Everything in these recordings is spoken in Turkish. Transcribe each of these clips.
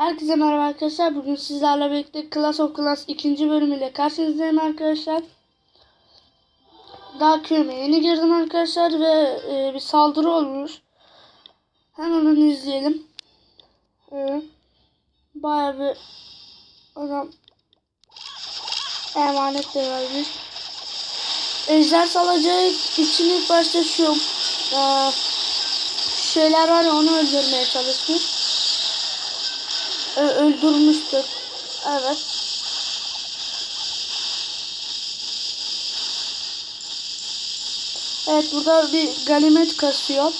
Herkese merhaba arkadaşlar. Bugün sizlerle birlikte Class of Clans 2. bölümüyle karşınızdayım arkadaşlar. Daha köyüme yeni girdim arkadaşlar ve e, bir saldırı olmuş. Hemen onu izleyelim. E, bayağı bir adam emanet de vermiş. Ejder salacağı için ilk başta şu e, şeyler var ya onu öldürmeye çalışmış. Ö- öldürmüştür. Evet. Evet burada bir ganimet kasıyor.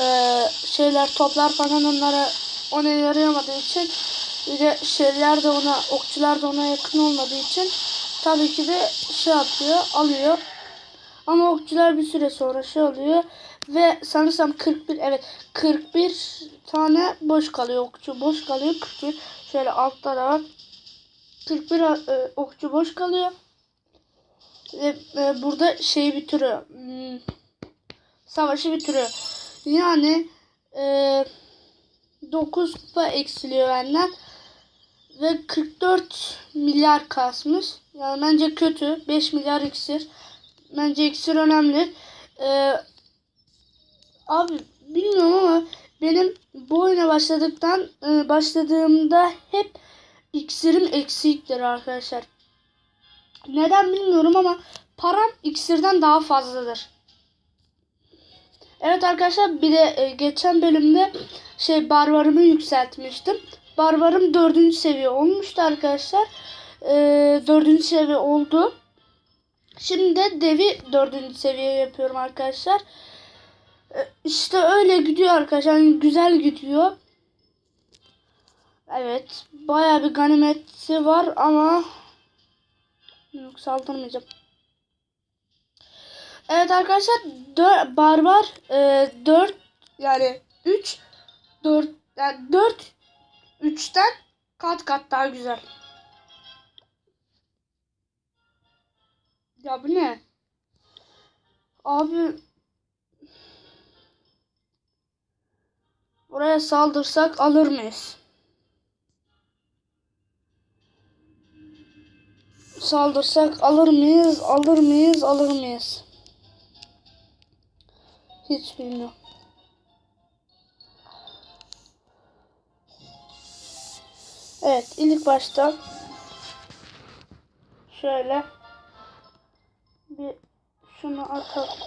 Ee, şeyler toplar falan onlara ona yarayamadığı için bir de şeyler de ona okçular da ona yakın olmadığı için tabii ki de şey yapıyor alıyor. Ama okçular bir süre sonra şey oluyor ve sanırsam 41 evet 41 tane boş kalıyor okçu boş kalıyor. 41 şöyle altta da var. 41 e, okçu boş kalıyor. Ve e, burada şeyi bitiriyor. Hmm, savaşı bitiriyor. Yani e, 9 kupa eksiliyor benden. Ve 44 milyar kasmış. Yani bence kötü. 5 milyar iksir. Bence iksir önemli. Ee, abi bilmiyorum ama benim bu oyuna başladıktan e, başladığımda hep iksirim eksiktir arkadaşlar. Neden bilmiyorum ama param iksirden daha fazladır. Evet arkadaşlar bir de e, geçen bölümde şey barbarımı yükseltmiştim. Barbarım dördüncü seviye olmuştu arkadaşlar. E, dördüncü seviye oldu. Şimdi de devi dördüncü seviye yapıyorum arkadaşlar. E, İşte öyle gidiyor arkadaşlar. Yani güzel gidiyor. Evet. Bayağı bir ganimeti var ama yok saldırmayacağım. Evet arkadaşlar dör, barbar e, 4 yani 3 4 yani 4 3'ten kat kat daha güzel. Ya bu ne? Abi Buraya saldırsak alır mıyız? Saldırsak alır mıyız? Alır mıyız? Alır mıyız? Hiç bilmiyorum. Evet, ilk başta şöyle bir şunu atalım.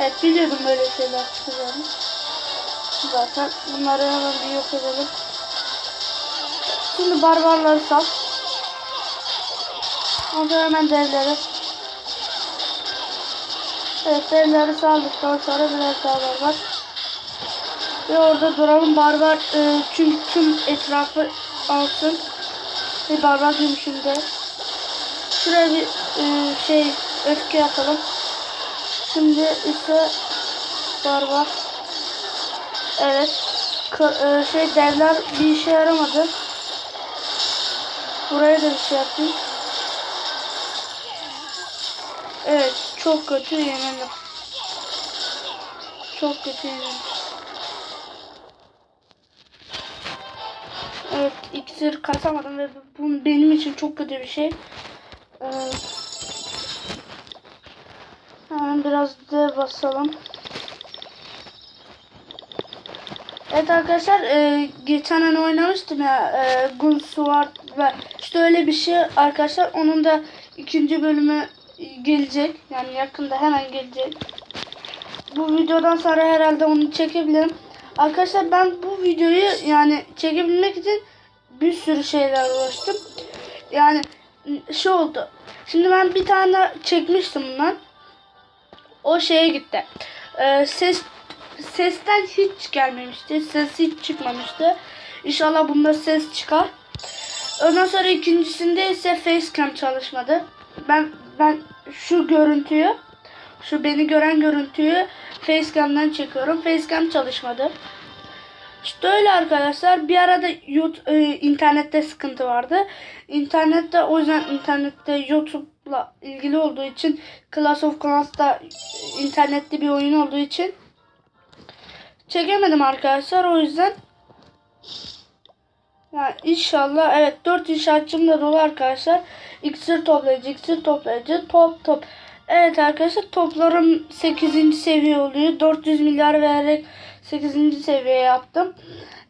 Evet biliyordum böyle şeyler çıkacağını. Zaten bunları hemen bir yok edelim. Şimdi barbarları sal. Ondan hemen devleri. Evet devleri saldıktan sonra biraz daha barbar. Ve orada duralım barbar e, çünkü tüm etrafı alsın. Ve barbar gümüşünde. Şuraya bir e, şey öfke atalım. Şimdi ise barbar. Evet. K- e, şey devler bir işe yaramadı. Buraya da bir şey yapayım. Evet. Çok kötü yenildim. Çok kötü yenildim. Evet. iksir kasamadım ve bu benim için çok kötü bir şey. Ee, Hemen biraz D basalım. Evet arkadaşlar e, geçen an oynamıştım ya e, Gunsword ve işte öyle bir şey arkadaşlar onun da ikinci bölümü gelecek yani yakında hemen gelecek. Bu videodan sonra herhalde onu çekebilirim. Arkadaşlar ben bu videoyu yani çekebilmek için bir sürü şeyler uğraştım. Yani şey oldu. Şimdi ben bir tane çekmiştim bundan o şeye gitti. Ee, ses sesten hiç gelmemişti. Ses hiç çıkmamıştı. İnşallah bunda ses çıkar. Ondan sonra ikincisinde ise facecam çalışmadı. Ben ben şu görüntüyü şu beni gören görüntüyü facecam'dan çekiyorum. Facecam çalışmadı. İşte öyle arkadaşlar. Bir arada YouTube, e, internette sıkıntı vardı. İnternette o yüzden internette YouTube'la ilgili olduğu için Clash of Clans'ta internette bir oyun olduğu için çekemedim arkadaşlar o yüzden. Yani inşallah evet 4 inşaatçım da dolu arkadaşlar. İksir toplayıcı, iksir toplayıcı, top top. Evet arkadaşlar toplarım 8. seviye oluyor. 400 milyar vererek 8. seviye yaptım.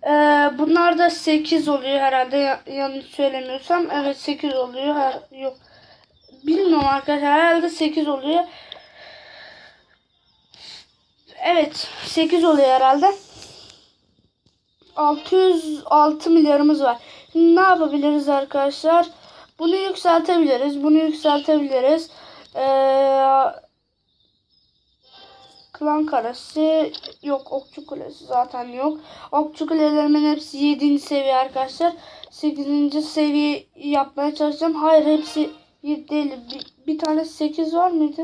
Ee, bunlar da 8 oluyor herhalde ya- yanlış söylemiyorsam. Evet 8 oluyor. Her, yok. Bilmiyorum arkadaşlar herhalde 8 oluyor. Evet 8 oluyor herhalde. 606 milyarımız var. Şimdi ne yapabiliriz arkadaşlar? Bunu yükseltebiliriz. Bunu yükseltebiliriz. Ee, klan karası yok. Okçu kulesi zaten yok. Okçu kulelerimin hepsi 7. seviye arkadaşlar. 8. seviye yapmaya çalışacağım. Hayır hepsi 7 değil. Bir, bir tane 8 var mıydı?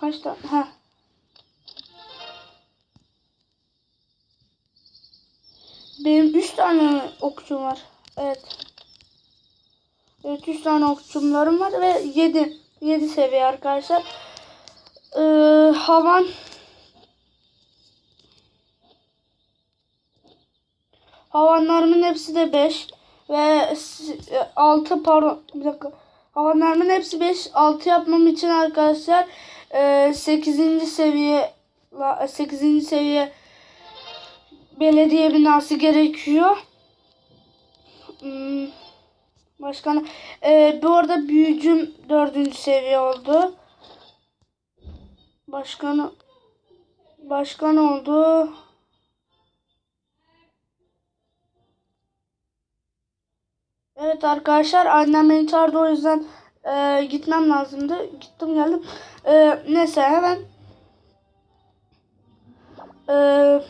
Kaç tane? Ha. Benim 3 tane okçum var. Evet. Evet 3 tane okçumlarım var ve 7 7 seviye arkadaşlar. Ee, havan Havanlarımın hepsi de 5 ve 6 pardon bir dakika. Havanlarımın hepsi 5 6 yapmam için arkadaşlar 8. seviye 8. seviye belediye binası gerekiyor. Hmm, Başka ne? Ee, bu arada büyücüm dördüncü seviye oldu. Başkanı başkan oldu. Evet arkadaşlar annem beni çağırdı o yüzden e, gitmem lazımdı. Gittim geldim. E, neyse hemen Eee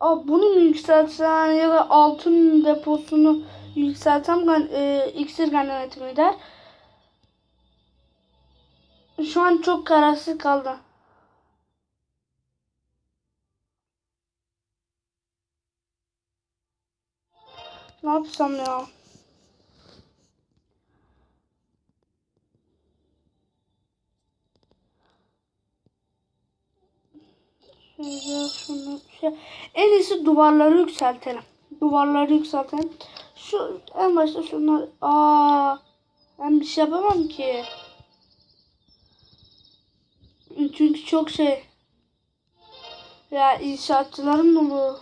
Aa, bunu mu yükseltsem ya da altın deposunu yükseltsem ben e, iksir ganimeti der. Şu an çok kararsız kaldı. Ne yapsam ya? Şöyle şunu şey. En iyisi duvarları yükseltelim. Duvarları yükseltelim. Şu en başta şunlar. Aa, ben bir şey yapamam ki. Çünkü çok şey. Ya inşaatçılarım dolu.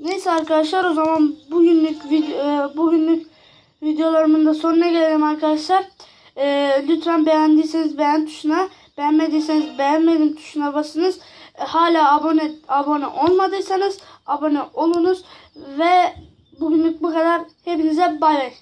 Neyse arkadaşlar o zaman bugünlük video, e, bugünlük videolarımın da sonuna gelelim arkadaşlar. E, lütfen beğendiyseniz beğen tuşuna, beğenmediyseniz beğenmedim tuşuna basınız. E, hala abone abone olmadıysanız abone olunuz ve bugünlük bu kadar. Hepinize bay bay.